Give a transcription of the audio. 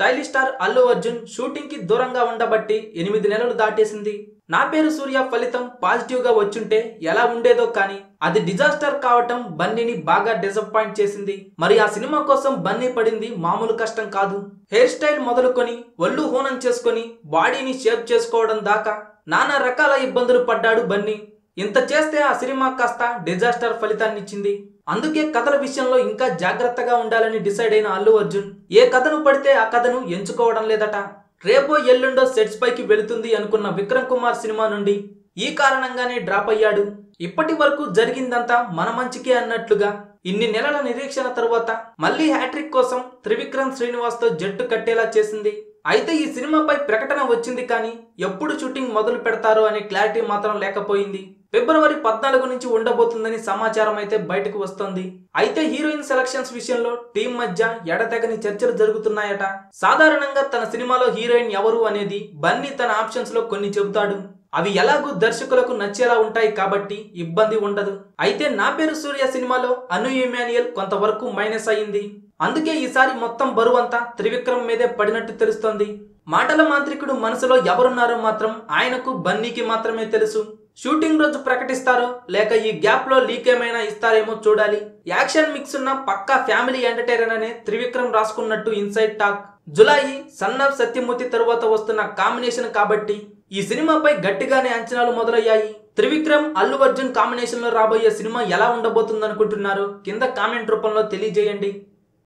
Stylish star Allu Arjun షూటింగ్కి దూరంగా ఉండబట్టి ఎనిమిది నెలలు దాటేసింది. నా పేరు సూర్య ఫలితం పాజిటివ్గా వచ్చుంటే ఎలా ఉండేదో కానీ అది డిజాస్టర్ కావటం బన్నీని బాగా డిసప్పాయింట్ చేసింది. మరి ఆ సినిమా కోసం బన్నీ పడింది మామూలు కష్టం కాదు. హెయిర్ స్టైల్ మొదలుకొని ఒళ్ళు హోనం చేసుకొని బాడీని షేప్ చేసుకోవడం దాకా నానా రకాల ఇబ్బందులు పడ్డాడు బన్నీ. ఇంత చేస్తే ఆ సినిమా కాస్త డిజాస్టర్ ఫలితాన్ని ఇచ్చింది అందుకే కథల విషయంలో ఇంకా జాగ్రత్తగా ఉండాలని డిసైడ్ అయిన అల్లు అర్జున్ ఏ కథను పడితే ఆ కథను ఎంచుకోవడం లేదట. రేపో ఎల్లుండో సెట్స్ పైకి వెళుతుంది అనుకున్న విక్రమ్ కుమార్ సినిమా నుండి ఈ కారణంగానే డ్రాప్ అయ్యాడు. ఇప్పటి వరకు జరిగిందంతా మన మంచికే అన్నట్లుగా. ఇన్ని నెలల నిరీక్షణ తరువాత మళ్ళీ హ్యాట్రిక్ కోసం త్రివిక్రమ్ శ్రీనివాస్తో జట్టు కట్టేలా చేసింది. అయితే ఈ సినిమాపై ప్రకటన వచ్చింది కానీ ఎప్పుడు షూటింగ్ మొదలు పెడతారో అనే క్లారిటీ మాత్రం లేకపోయింది. ఫిబ్రవరి పద్నాలుగు నుంచి ఉండబోతుందని సమాచారం అయితే బయటకు వస్తోంది. అయితే హీరోయిన్ సెలక్షన్స్ విషయంలో టీం మధ్య ఎడతెగని చర్చలు జరుగుతున్నాయట. సాధారణంగా తన సినిమాలో హీరోయిన్ ఎవరు అనేది బన్నీ తన ఆప్షన్స్లో కొన్ని చెబుతాడు. అవి ఎలాగూ దర్శకులకు నచ్చేలా ఉంటాయి కాబట్టి ఇబ్బంది ఉండదు. అయితే నా పేరు సూర్య సినిమాలో అను ఇమాన్యుయల్ కొంతవరకు మైనస్ అయింది అందుకే ఈసారి మొత్తం బరువంతా త్రివిక్రమ్ మీదే పడినట్టు తెలుస్తోంది. మాటల మాంత్రికుడు మనసులో ఎవరున్నారో మాత్రం ఆయనకు బన్నీకి మాత్రమే తెలుసు. షూటింగ్ రోజు ప్రకటిస్తారో? లేక ఈ గ్యాప్లో లీక్ ఏమైనా ఇస్తారేమో చూడాలి. యాక్షన్ మిక్స్ ఉన్న పక్కా ఫ్యామిలీ ఎంటర్టైనర్ అనే Trivikram రాసుకున్నట్టు inside talk. Julayi son of Satyamurthy తరువాత వస్తున్న కాంబినేషన్ కాబట్టి ఈ సినిమాపై గట్టిగానే అంచనాలు మొదలయ్యాయి. త్రివిక్రమ్ అల్లు అర్జున్ కాంబినేషన్లో రాబోయే సినిమా ఎలా ఉండబోతుంది అనుకుంటున్నారు కింద కామెంట్ రూపంలో తెలియజేయండి.